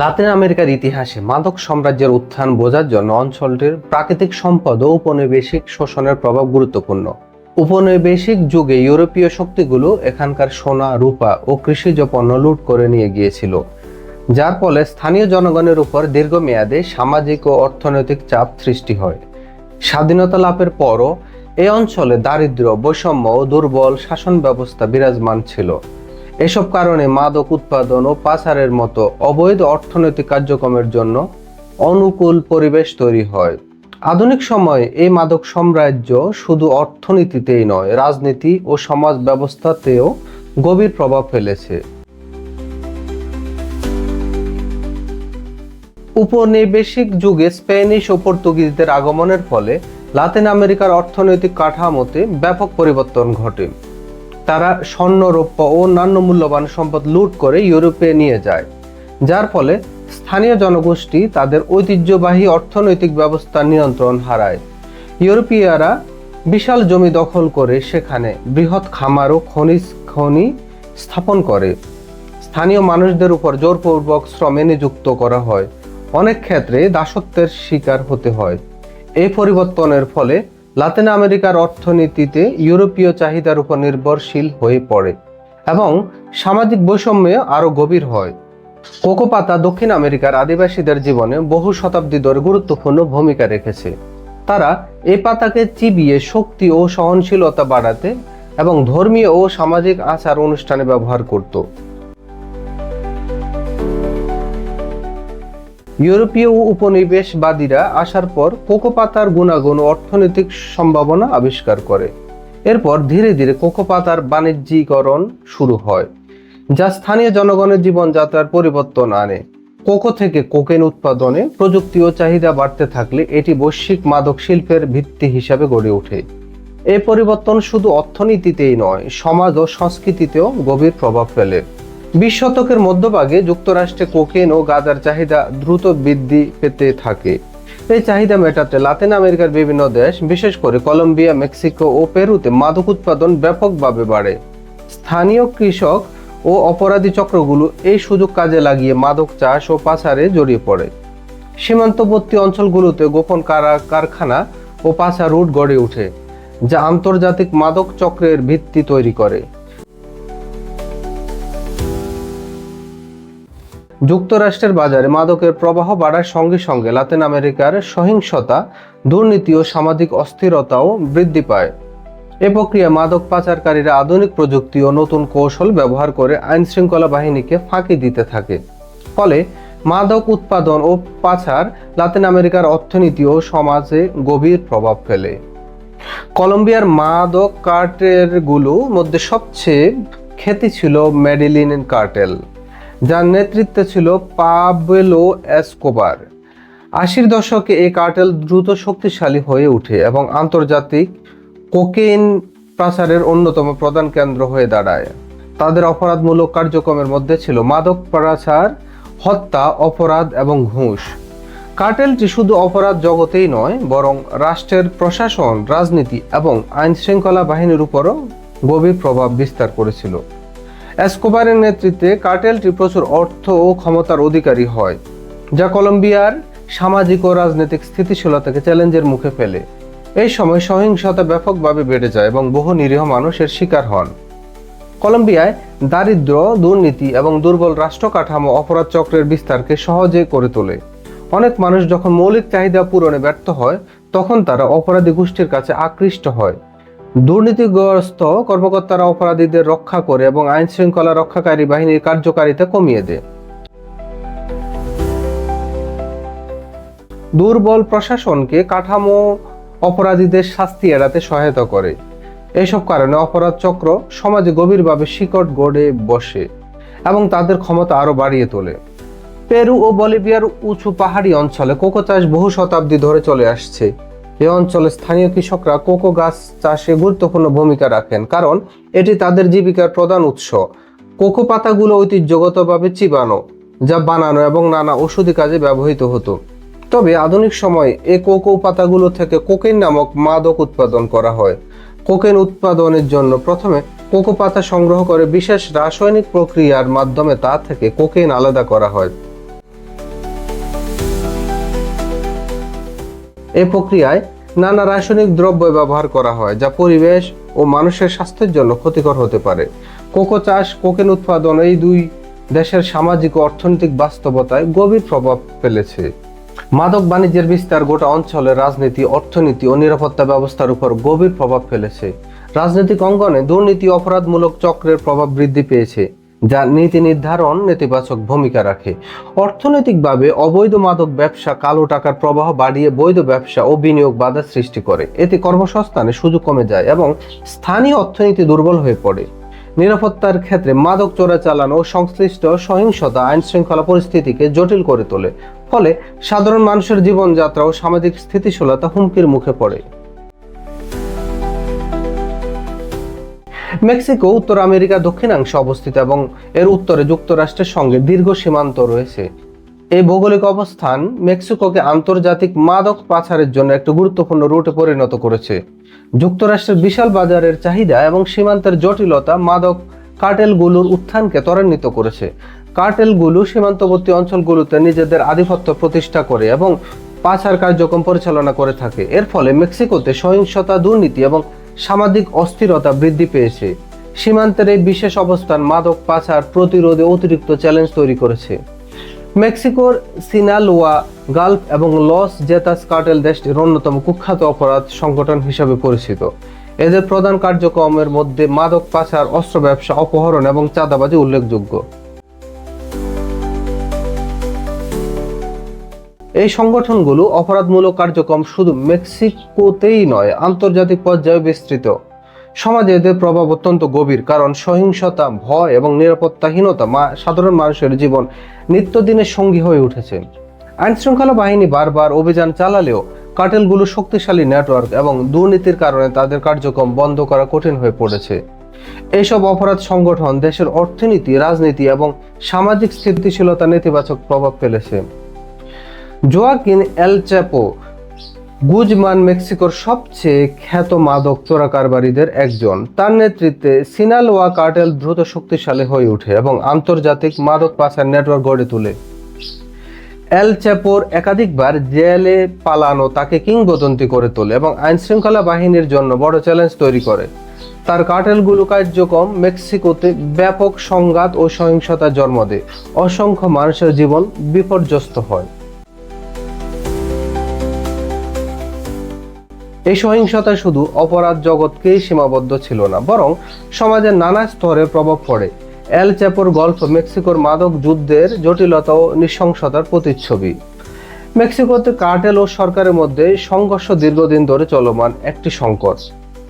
লাতিন আমেরিকার ইতিহাসে মাদক সাম্রাজ্যের উত্থান বোঝার জন্য অঞ্চলটির প্রাকৃতিক সম্পদ ও উপনিবেশিক শোষণের প্রভাব গুরুত্বপূর্ণ। উপনিবেশিক যুগে ইউরোপীয় শক্তিগুলো এখানকার সোনা, রূপা ও কৃষিজ পণ্য লুট করে নিয়ে গিয়েছিল, যার ফলে স্থানীয় জনগণের উপর দীর্ঘমেয়াদে সামাজিক ও অর্থনৈতিক চাপ সৃষ্টি হয়। স্বাধীনতা লাভের পরও এই অঞ্চলে দারিদ্র্য, বৈষম্য ও দুর্বল শাসন ব্যবস্থা বিরাজমান ছিল। এসব কারণে মাদক উৎপাদন ও পাচারের মতো অবৈধ অর্থনৈতিক কার্যক্রমের জন্য অনুকূল পরিবেশ তৈরি হয়। আধুনিক সময়ে এই মাদক সাম্রাজ্য শুধু অর্থনীতিতেই নয়, রাজনীতি ও সমাজ ব্যবস্থাতেও গভীর প্রভাব ফেলেছে। উপনিবেশিক যুগে স্পেনিশ ও পর্তুগিজদের আগমনের ফলে লাতিন আমেরিকার অর্থনৈতিক কাঠামোতে ব্যাপক পরিবর্তন ঘটে। তারা স্বর্ণ রৌপ্য ও অন্যান্য মূল্যবান সম্পদ লুট করে ইউরোপে নিয়ে যায়। যার ফলে স্থানীয় জনগোষ্ঠী তাদের ঐতিহ্যবাহী অর্থনৈতিক ব্যবস্থার নিয়ন্ত্রণ হারায়। ইউরোপীয়রা বিশাল জমি দখল করে সেখানে বৃহৎ খামার ও খনিজ খনি স্থাপন করে। স্থানীয় মানুষদের উপর জোরপূর্বক শ্রমে নিযুক্ত করা হয়। অনেক ক্ষেত্রে দাসত্বের শিকার হতে হয়। এই পরিবর্তনের ফলে লাতিন আমেরিকার অর্থনীতিতে ইউরোপীয় চাহিদার উপর নির্ভরশীল হয়ে পড়ে এবং সামাজিক বৈষম্য আরও গভীর হয়। কোকো পাতা দক্ষিণ আমেরিকার আদিবাসীদের জীবনে বহু শতাব্দী ধরে গুরুত্বপূর্ণ ভূমিকা রেখেছে। তারা এ পাতাকে চিবিয়ে শক্তি ও সহনশীলতা বাড়াতে এবং ধর্মীয় ও সামাজিক আচার অনুষ্ঠানে ব্যবহার করত। ইউরোপীয় উপনিবেশবাদীরা আসার পর কোকো পাতার গুণাগুণ অর্থনৈতিক সম্ভাবনা আবিষ্কার করে। এরপর ধীরে ধীরে কোকো পাতার বাণিজ্যিকরণ শুরু হয়, যা স্থানীয় জনগণের জীবনযাত্রার পরিবর্তন আনে। কোকো থেকে কোকেন উৎপাদনে প্রযুক্তি ও চাহিদা বাড়তে থাকলে এটি বৈশ্বিক মাদক শিল্পের ভিত্তি হিসাবে গড়ে ওঠে। এই পরিবর্তন শুধু অর্থনীতিতেই নয়, সমাজ ও সংস্কৃতিতেও গভীর প্রভাব ফেলে। বিশ শতকের মধ্যভাগে যুক্তরাষ্ট্রে কোকেন ও গাঁজার চাহিদা দ্রুত বৃদ্ধি পেতে থাকে। এই চাহিদা মেটাতে লাতিন আমেরিকার বিভিন্ন দেশ, বিশেষ করে কলম্বিয়া, মেক্সিকো ও পেরুতে মাদক উৎপাদন ব্যাপকভাবে বাড়ে। স্থানীয় কৃষক ও অপরাধী চক্রগুলো এই সুযোগ কাজে লাগিয়ে মাদক চাষ ও পাচারে জড়িয়ে পড়ে। সীমান্তবর্তী অঞ্চলগুলোতে গোপন কারা, কারখানা ও পাচার রুট গড়ে ওঠে, যা আন্তর্জাতিক মাদক চক্রের ভিত্তি তৈরি করে। যুক্তরাষ্ট্রের বাজারে মাদকের প্রবাহ বাড়ার সঙ্গে সঙ্গে লাতিন আমেরিকার সহিংসতা, দুর্নীতি ও সামাজিক অস্থিরতাও বৃদ্ধি পায়। এ প্রক্রিয়া মাদক পাচারকারীরা আধুনিক প্রযুক্তি ও নতুন কৌশল ব্যবহার করে আইন শৃঙ্খলা বাহিনীকে ফাঁকি দিতে থাকে। ফলে মাদক উৎপাদন ও পাচার লাতিন আমেরিকার অর্থনীতি ও সমাজে গভীর প্রভাব ফেলে। কলম্বিয়ার মাদক কার্টেলগুলো মধ্যে সবচেয়ে খ্যাতি ছিল মেডিলিন কার্টেল। যার নেতৃত্বে ছিল পাবেলো এসকোবার। আশির দশকে এই কার্টেল দ্রুত শক্তিশালী হয়ে ওঠে এবং আন্তর্জাতিক কোকেইন পাচারের অন্যতম প্রধান কেন্দ্র হয়ে দাঁড়ায়। তাদের অপরাধমূলক কার্যক্রমের মধ্যে ছিল মাদক পাচার, হত্যা, অপরাধ এবং ঘুষ। কার্টেলটি শুধু অপরাধ জগতেই নয়, বরং রাষ্ট্রের প্রশাসন, রাজনীতি এবং আইন শৃঙ্খলা বাহিনীর উপরও গভীর প্রভাব বিস্তার করেছিল। এসকোবারের নেতৃত্বে কার্টেলটি প্রচুর অর্থ ও ক্ষমতার অধিকারী হয়, যা কলম্বিয়ার সামাজিক ও রাজনৈতিক স্থিতিশীলতাকে চ্যালেঞ্জের মুখে ফেলে। এই সময় সহিংসতা ব্যাপকভাবে বেড়ে যায় এবং বহু নিরীহ মানুষের শিকার হন। কলম্বিয়ায় দারিদ্র, দুর্নীতি এবং দুর্বল রাষ্ট্র কাঠামো অপরাধ চক্রের বিস্তারকে সহজে করে তোলে। অনেক মানুষ যখন মৌলিক চাহিদা পূরণে ব্যর্থ হয়, তখন তারা অপরাধী গোষ্ঠীর কাছে আকৃষ্ট হয়। দুর্নীতিগ্রস্ত কর্মকর্তারা অপরাধীদের রক্ষা করে এবং আইন শৃঙ্খলা রক্ষাকারী বাহিনীর কার্যকারিতা কমিয়ে দেয়। দুর্বল প্রশাসনকে কাঠামো অপরাধীদের শাস্তি এড়াতে সহায়তা করে। এসব কারণে অপরাধ চক্র সমাজে গভীরভাবে শিকট গড়ে বসে এবং তাদের ক্ষমতা আরও বাড়িয়ে তোলে। পেরু ও বলিভিয়ার উঁচু পাহাড়ি অঞ্চলে কোকো চাষ বহু শতাব্দী ধরে চলে আসছে। এই অঞ্চলে স্থানীয় কৃষকরা কোকো গাছ চাষে গুরুত্বপূর্ণ ভূমিকা রাখেন, কারণ এটি তাদের জীবিকার প্রধান উৎস। কোকো পাতাগুলো ঐতিহ্যগতভাবে চিবানো, যা বানানো এবং নানা ওষুধি কাজে ব্যবহৃত হতো। তবে আধুনিক সময়ে এই কোকো পাতাগুলো থেকে কোকেন নামক মাদক উৎপাদন করা হয়। কোকেন উৎপাদনের জন্য প্রথমে কোকো পাতা সংগ্রহ করে বিশেষ রাসায়নিক প্রক্রিয়ার মাধ্যমে তা থেকে কোকেন আলাদা করা হয়। এই প্রক্রিয়ায় নানা রাসায়নিক দ্রব্য ব্যবহার করা হয়, যা পরিবেশ ও মানুষের স্বাস্থ্যের জন্য ক্ষতিকর হতে পারে। কোকো চাষ, কোকেন উৎপাদন এই দুই দেশের সামাজিক ও অর্থনৈতিক বাস্তবতায় গভীর প্রভাব ফেলেছে। মাদক বাণিজ্যের বিস্তার গোটা অঞ্চলের রাজনীতি, অর্থনীতি ও নিরাপত্তা ব্যবস্থার উপর গভীর প্রভাব ফেলেছে। রাজনৈতিক অঙ্গনে দুর্নীতি, অপরাধমূলক চক্রের প্রভাব বৃদ্ধি পেয়েছে। যা নীতি নির্ধারণ নেতিবাচক ভূমিকা রাখে। অর্থনৈতিকভাবে অবৈধ মাদক ব্যবসা কালো টাকার প্রবাহ বাড়িয়ে বৈধ ব্যবসা ও বিনিয়োগ বাধা সৃষ্টি করে। এতে কর্মসংস্থানে সুযোগ কমে যায় এবং স্থানীয় অর্থনীতি দুর্বল হয়ে পড়ে। নিরাপত্তার ক্ষেত্রে মাদক চোরাচালান ও সংশ্লিষ্ট সহিংসতা আইন শৃঙ্খলা পরিস্থিতিকে জটিল করে তোলে। ফলে সাধারণ মানুষের জীবনযাত্রা ও সামাজিক স্থিতিশীলতা হুমকির মুখে পড়ে। মেক্সিকো, উত্তর আমেরিকা, দক্ষিণাংশে অবস্থিত এবং এর উত্তরে যুক্তরাষ্ট্রের সঙ্গে দীর্ঘ সীমান্ত রয়েছে। এই ভৌগোলিক অবস্থান মেক্সিকোকে আন্তর্জাতিক মাদক পাচারের জন্য একটি গুরুত্বপূর্ণ রুটে পরিণত করেছে। যুক্তরাষ্ট্রের বিশাল বাজারের চাহিদা এবং সীমান্তের জটিলতা মাদক কার্টেলগুলোর উত্থানকে ত্বরান্বিত করেছে। কার্টেলগুলো সীমান্তবর্তী অঞ্চলগুলোতে নিজেদের আধিপত্য প্রতিষ্ঠা করে এবং পাচার কার্যক্রম পরিচালনা করে থাকে। এর ফলে মেক্সিকোতে সহিংসতা, দুর্নীতি এবং সামাজিক অস্থিরতা বৃদ্ধি পেয়েছে। সীমান্তের এই বিশেষ অবস্থান মাদক পাচার প্রতিরোধে অতিরিক্ত চ্যালেঞ্জ তৈরি করেছে। মেক্সিকোর সিনালোয়া গালফ এবং লস জেতাস কার্টেল দেশটির অন্যতম কুখ্যাত অপরাধ সংগঠন হিসাবে পরিচিত। এদের প্রধান কার্যক্রমের মধ্যে মাদক পাচার, অস্ত্র ব্যবসা, অপহরণ এবং চাঁদাবাজি উল্লেখযোগ্য। এই সংগঠনগুলো অপরাধমূলক কার্যক্রম শুধু মেক্সিকোতেই নয়, আন্তর্জাতিক পর্যায়ে বিস্তৃত। সমাজে এদের প্রভাব অত্যন্ত গভীর কারণ সহিংসতা, ভয় এবং নিরাপত্তাহীনতা সাধারণ মানুষের জীবন নিত্যদিনের সঙ্গী হয়ে উঠেছে। আইন শৃঙ্খলা বাহিনী বারবার অভিযান চালালেও কার্টেলগুলো শক্তিশালী নেটওয়ার্ক এবং দুর্নীতির কারণে তাদের কার্যক্রম বন্ধ করা কঠিন হয়ে পড়েছে। এইসব অপরাধ সংগঠন দেশের অর্থনীতি, রাজনীতি এবং সামাজিক স্থিতিশীলতা নেতিবাচক প্রভাব ফেলেছে। জোয়াকিন এল চ্যাপো, গুজমান মেক্সিকোর সবচেয়ে খ্যাত মাদক চোরা কারবারিদের একজন। তার নেতৃত্বে সিনালোয়া কার্টেল দ্রুত শক্তিশালী হয়ে ওঠে এবং আন্তর্জাতিক মাদক পাচার নেটওয়ার্ক গড়ে তোলে। এল চ্যাপোর একাধিকবার জেলে পালানো তাকে কিংবদন্তি করে তোলে এবং আইনশৃঙ্খলা বাহিনীর জন্য বড় চ্যালেঞ্জ তৈরি করে। তার কার্টেলগুলো কার্যক্রম মেক্সিকোতে ব্যাপক সংঘাত ও সহিংসতার জন্ম দেয়। অসংখ্য মানুষের জীবন বিপর্যস্ত হয়। এই সহিংসতা শুধু অপরাধ জগৎকেই সীমাবদ্ধ ছিল না, বরং সমাজের নানা স্তরে প্রভাব পড়ে। এল চ্যাপোর গল্প মেক্সিকোর মাদক যুদ্ধের জটিলতা ও নৃশংসতার প্রতিচ্ছবি। মেক্সিকোতে কার্টেল ও সরকারের মধ্যে সংঘর্ষ দীর্ঘদিন ধরে চলমান একটি সংকট।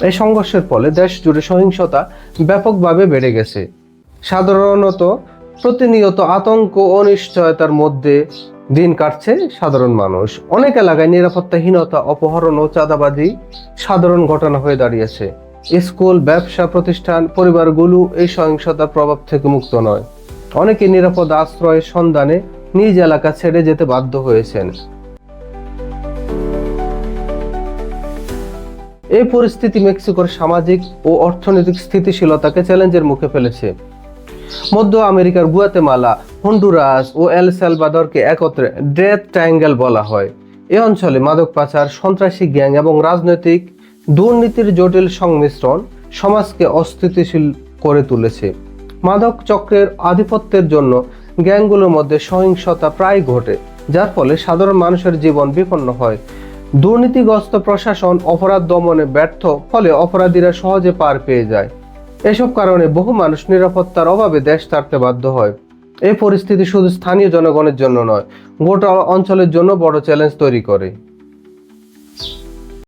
এই সংঘর্ষের ফলে দেশ জুড়ে সহিংসতা ব্যাপকভাবে বেড়ে গেছে। সাধারণত প্রতিনিয়ত আতঙ্ক অনিশ্চয়তার মধ্যে দিন কাটছে সাধারণ মানুষ। অনেক এলাকায় নিরাপত্তাহীনতা, অপহরণ ও চাঁদাবাজি সাধারণ ঘটনা হয়ে দাঁড়িয়েছে। স্কুল, ব্যবসা প্রতিষ্ঠান, পরিবারগুলো এই সহিংসতার প্রভাব থেকে মুক্ত নয়। অনেকে নিরাপদ আশ্রয়ের সন্ধানে নিজ এলাকা ছেড়ে যেতে বাধ্য হয়েছেন। এই পরিস্থিতি মেক্সিকোর সামাজিক ও অর্থনৈতিক স্থিতিশীলতাকে চ্যালেঞ্জের মুখে ফেলেছে। মধ্য আমেরিকার গুয়াতেমালা, হন্ডুরাস ও এল সালভাদরকে একত্রে ডেথ ট্রায়াঙ্গেল বলা হয়। এ অঞ্চলে মাদক পাচার, সন্ত্রাসী গ্যাং এবং রাজনৈতিক দুর্নীতির জটিল সংমিশ্রণ সমাজকে অস্থিতিশীল করে তুলেছে। মাদক চক্রের আধিপত্যের জন্য গ্যাংগুলোর মধ্যে সহিংসতা প্রায় ঘটে, যার ফলে সাধারণ মানুষের জীবন বিপন্ন হয়। দুর্নীতিগ্রস্ত প্রশাসন অপরাধ দমনে ব্যর্থ, ফলে অপরাধীরা সহজে পার পেয়ে যায়। এসব কারণে বহু মানুষ নিরাপত্তার অভাবে দেশ ছাড়তে বাধ্য হয়। এই পরিস্থিতি শুধু স্থানীয় জনগণের জন্য নয়, গোটা অঞ্চলের জন্য বড় চ্যালেঞ্জ তৈরি করে।